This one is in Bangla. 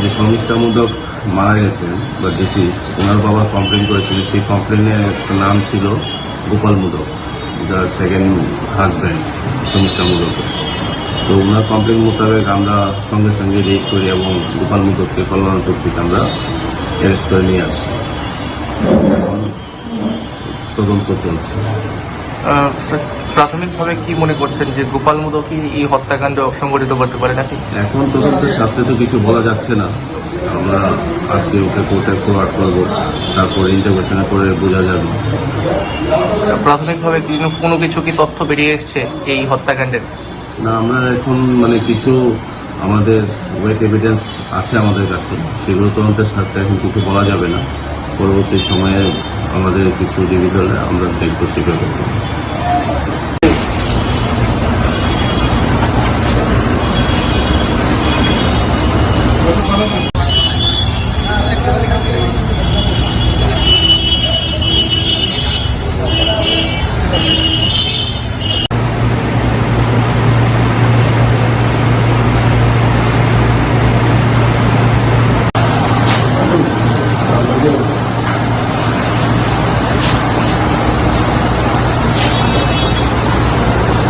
যে শর্মিষ্ঠামূলক মারা গেছেন বা ডিসিস্ট ওনার বাবা কমপ্লেন করেছিলেন সেই কমপ্লেনের একটা নাম ছিল গোপাল মুদক যার সেকেন্ড হাজব্যান্ড শর্মিষ্ঠা মুদক তো ওনার কমপ্লেন মোতাবেক আমরা সঙ্গে সঙ্গে রেড করি এবং গোপাল মুদককে কল্যাণপুর থেকে আমরা অ্যারেস্ট করে নিয়ে আসি। তদন্ত চলছে। প্রাথমিকভাবে কি মনে করছেন যে গোপাল মুদকি এই হত্যাকাণ্ড সংগঠিত করতে পারে নাকি? এখন তদন্তের সাথে তো কিছু বলা যাচ্ছে না। আমরা আজকে ওকে কোর্টে ফরওয়ার্ড করব তারপর ইন্টারভেশনে করে বোঝা যাবে। প্রাথমিকভাবে কোনো কিছু কি তথ্য বেরিয়ে এসছে এই হত্যাকাণ্ডের না আমরা এখন মানে কিছু আমাদের ওয়েট এভিডেন্স আছে আমাদের কাছে। সেগুলো তদন্তের সাথে এখন কিছু বলা যাবে না। পরবর্তী সময়ে আমাদের কিছু হলে আমরা দেখব স্বীকার ちょっと変わらない。